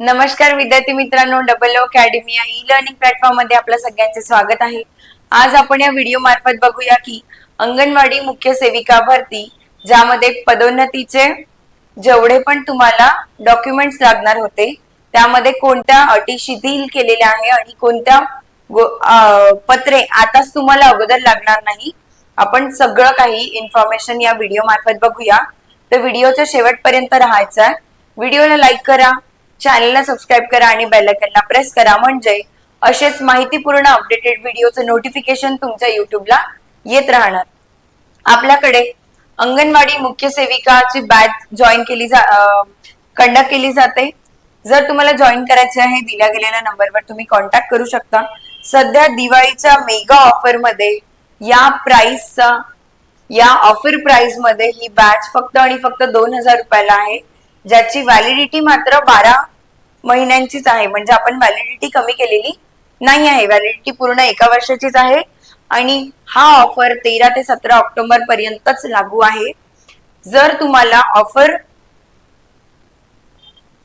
नमस्कार विद्यार्थी मित्रांनो डबल अकॅडमी या ई लर्निंग प्लॅटफॉर्ममध्ये आपल्या सगळ्यांचे स्वागत आहे. आज आपण या व्हिडिओ मार्फत बघूया की अंगणवाडी मुख्य सेविका भरती ज्यामध्ये पदोन्नतीचे जेवढे पण तुम्हाला डॉक्युमेंट्स लागणार होते त्यामध्ये कोणत्या अटी शिथिल केलेल्या आहे आणि कोणत्या पत्रे आताच तुम्हाला अगोदर लागणार नाही. आपण सगळं काही इन्फॉर्मेशन या व्हिडिओ मार्फत बघूया. तर व्हिडिओच्या शेवटपर्यंत राहायचं आहे. व्हिडिओला लाईक करा. चॅनलला सबस्क्राईब करा आणि बेल प्रेस करा. म्हणजे असेच माहितीपूर्ण अपडेटेड व्हिडिओचं नोटिफिकेशन तुमच्या युट्यूबला येत राहणार. आपल्याकडे अंगणवाडी मुख्य सेविकाची बॅच जॉईन केली जा कंडक्ट केली जाते. जर तुम्हाला जॉईन करायचे आहे दिल्या गेलेल्या नंबरवर तुम्ही कॉन्टॅक्ट करू शकता. सध्या दिवाळीच्या मेगा ऑफरमध्ये या प्राइसचा या ऑफर प्राइसमध्ये ही बॅच फक्त आणि फक्त दोन हजार रुपयाला आहे. ज्याची व्हॅलिडिटी मात्र बारा महिन्यांचीच आहे. म्हणजे आपण व्हॅलिडिटी कमी केलेली नाही आहे. व्हॅलिडिटी पूर्ण एका वर्षाचीच आहे. आणि हा ऑफर तेरा ते सतरा ऑक्टोबर पर्यंतच लागू आहे. जर तुम्हाला ऑफर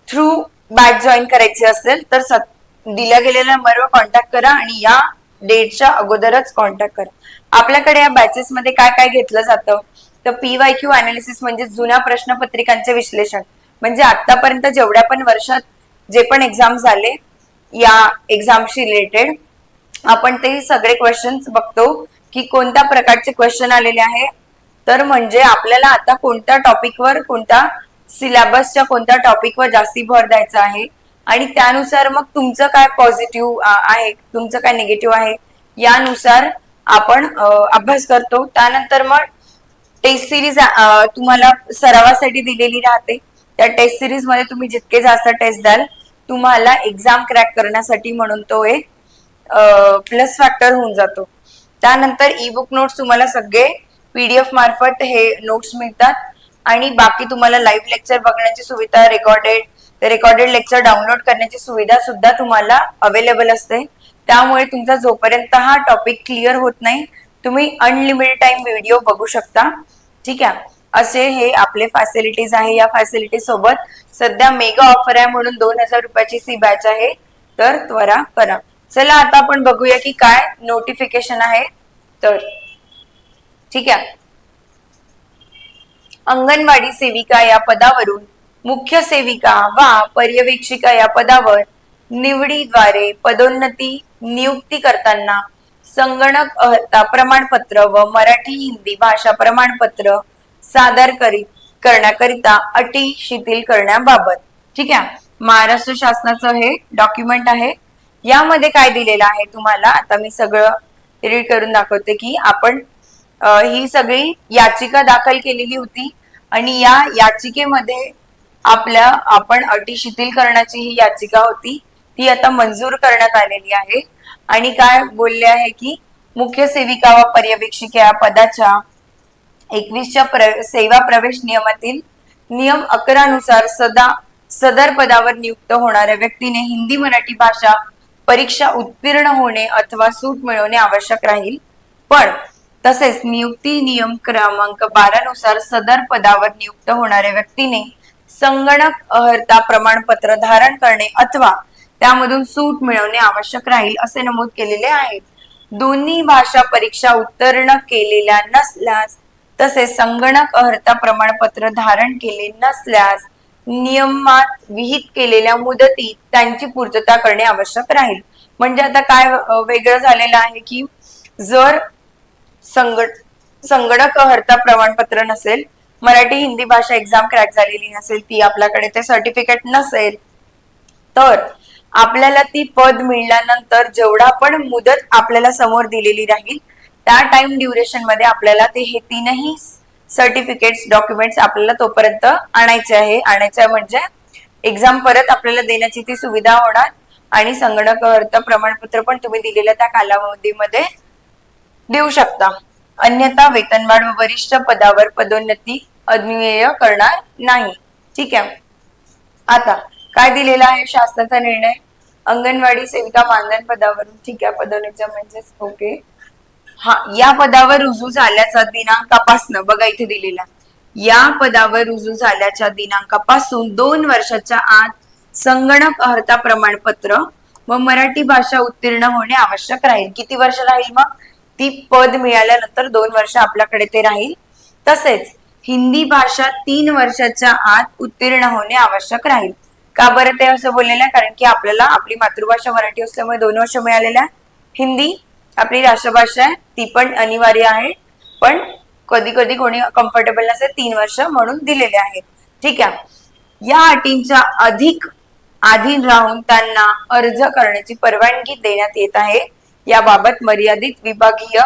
थ्रू बॅच जॉईन करायची असेल तर सत- दिल्या गेलेल्या नंबरवर कॉन्टॅक्ट करा आणि या डेटच्या अगोदरच कॉन्टॅक्ट करा. आपल्याकडे या बॅचेस मध्ये काय काय घेतलं जातं? तर पी वाय क्यू अनालिसिस म्हणजे जुन्या प्रश्नपत्रिकांचे विश्लेषण. म्हणजे आतापर्यंत जेवढ्या पण वर्षात जे पण एक्झाम झाले या एक्झामशी रिलेटेड आपण ते सगळे क्वेश्चन्स बघतो की कोणत्या प्रकारचे क्वेश्चन आलेले आहे. तर म्हणजे आपल्याला आता कोणत्या टॉपिकवर कोणत्या सिलेबसच्या कोणत्या टॉपिकवर जास्ती भर द्यायचा आहे? आणि त्यानुसार मग तुमचं काय पॉझिटिव्ह आहे तुमचं काय निगेटिव्ह आहे यानुसार आपण अभ्यास करतो. त्यानंतर मग टेस्ट सिरीज तुम्हाला सरावासाठी दिलेली राहते. त्या टेस्ट सिरीजमध्ये तुम्ही जितके जास्त टेस्ट द्याल तुम्हाला एक्झाम क्रॅक करण्यासाठी म्हणून तो एक प्लस फॅक्टर होऊन जातो. त्यानंतर ई बुक नोट्स तुम्हाला सगळे पीडीएफ मार्फत हे नोट्स मिळतात. आणि बाकी तुम्हाला लाईव्ह लेक्चर बघण्याची सुविधा रेकॉर्डेड रेकॉर्डेड लेक्चर डाउनलोड करण्याची सुविधा सुद्धा तुम्हाला अवेलेबल असते. त्यामुळे तुमचा जोपर्यंत हा टॉपिक क्लिअर होत नाही तुम्ही अनलिमिटेड टाइम व्हिडिओ बघू शकता. ठीक आहे? असे हे आपले फॅसिलिटीज आहे. या फॅसिलिटी सोबत सध्या मेगा ऑफर आहे म्हणून दोन हजार रुपयाची सी बॅच आहे. तर त्वरा करा. चला आता आपण बघूया की काय नोटिफिकेशन आहे. तर ठीक आहे. अंगणवाडी सेविका या पदावरून मुख्य सेविका वा पर्यवेक्षिका या पदावर निवडीद्वारे पदोन्नती नियुक्ती करताना संगणक अर्हता प्रमाणपत्र व मराठी हिंदी भाषा प्रमाणपत्र सादर करीत करण्याकरिता अटी शिथिल करण्याबाबत. ठीक आहे? महाराष्ट्र शासनाचं हे डॉक्युमेंट आहे. यामध्ये काय दिलेलं आहे तुम्हाला? आता मी सगळं रीड करून दाखवते की आपण ही सगळी याचिका दाखल केलेली होती आणि या याचिकेमध्ये आपल्या आपण अटी शिथिल करण्याची ही याचिका होती. ती आता मंजूर करण्यात आलेली आहे. आणि काय बोलले आहे की मुख्य सेविका व पर्यवेक्षिका या पदाच्या एकवीसच्या प्र, सेवा प्रवेश नियमातील नियम अकरा नुसार सदा सदर पदावर नियुक्त होणाऱ्या व्यक्तीने हिंदी मराठी भाषा परीक्षा उत्तीर्ण होणे अथवा सूट मिळवणे आवश्यक राहील. पण तसेच नियुक्ती नियम क्रमांक बारा नुसार सदर पदावर नियुक्त होणाऱ्या व्यक्तीने संगणक अर्हता प्रमाणपत्र धारण करणे अथवा त्यामधून सूट मिळवणे आवश्यक राहील असे नमूद केलेले आहे दोन्ही भाषा परीक्षा उत्तीर्ण केलेल्या नसल्यास तसेच संगणक अर्हता प्रमाणपत्र धारण केले नसल्यास नियमात विहित केलेल्या मुदतीत त्यांची पूर्तता करणे आवश्यक राहील. म्हणजे आता काय वेगळं झालेलं आहे की जर संगण संगणक अर्हता प्रमाणपत्र नसेल मराठी हिंदी भाषा एक्झाम क्रॅक झालेली नसेल ती आपल्याकडे ते सर्टिफिकेट नसेल तर आपल्याला ती पद मिळाल्यानंतर जेवढा पण मुदत आपल्याला समोर दिलेली राहील त्या टाइम ड्युरेशनमध्ये आपल्याला ते हे तीनही सर्टिफिकेट्स डॉक्युमेंट्स आपल्याला तोपर्यंत आणायचे आहे. आणायचे म्हणजे एक्झाम परत आपल्याला देण्याची ती सुविधा होणार आणि संगणक अर्थ प्रमाणपत्र पण तुम्ही दिलेल्या त्या कालावधीमध्ये देऊ शकता. अन्यथा वेतनवाढ व वरिष्ठ पदावर पदोन्नती अन्वय करणार नाही. ठीक आहे. आता काय दिलेला आहे शासनाचा निर्णय? अंगणवाडी सेविका मानधन पदावरून. ठीक आहे पदोन्नतीचा म्हणजेच ओके हा या पदावर रुजू झाल्याचा दिनांकापासून बघा इथे दिलेला. या पदावर रुजू झाल्याच्या दिनांकापासून दोन वर्षाच्या आत संगणक अर्हता प्रमाणपत्र व मराठी भाषा उत्तीर्ण होणे आवश्यक राहील. किती वर्ष राहील मग? ती पद मिळाल्यानंतर दोन वर्ष आपल्याकडे ते राहील. तसेच हिंदी भाषा तीन वर्षाच्या आत उत्तीर्ण होणे आवश्यक राहील. का बरं ते असं बोललेलं आहे? कारण की आपल्याला आपली मातृभाषा मराठी असल्यामुळे दोन वर्ष मिळालेल्या हिंदी आपली राष्ट्रभाषा आहे ती पण अनिवार्य आहे पण कधी कधी कोणी कम्फर्टेबल नसेल तीन वर्ष म्हणून दिलेले आहेत. ठीक आहे. या अटींच्या अधिक अधीन राहून त्यांना अर्ज करण्याची परवानगी देण्यात येत आहे. याबाबत मर्यादित विभागीय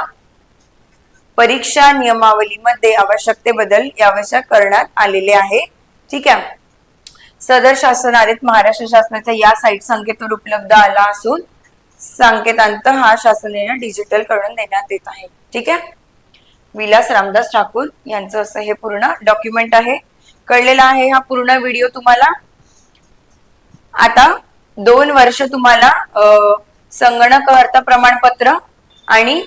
परीक्षा नियमावलीमध्ये आवश्यकते बदल यावश्यक करण्यात आलेले आहे. ठीक आहे. सदर शासन महाराष्ट्र शासनाच्या या साईट संकेतवर उपलब्ध आला असून संकेतांत हा शासनाने डिजिटल करून देण्यात येत आहे. ठीक आहे? विलास रामदास ठाकूर यांचं असं हे पूर्ण डॉक्युमेंट आहे. कळलेला आहे हा पूर्ण व्हिडिओ तुम्हाला. आता दोन वर्ष तुम्हाला संगणक अर्थ प्रमाणपत्र आणि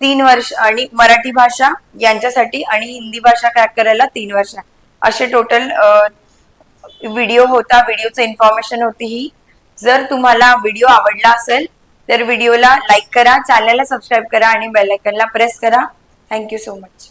तीन वर्ष आणि मराठी भाषा यांच्यासाठी आणि हिंदी भाषा क्रॅक करायला तीन वर्ष. असे टोटल व्हिडिओ होता व्हिडिओचं इन्फॉर्मेशन होती ही. जर तुम्हाला व्हिडिओ आवडला असेल तर व्हिडिओला लाईक करा चॅनलला सबस्क्राईब करा आणि बेल आयकनला प्रेस करा. Thank you so much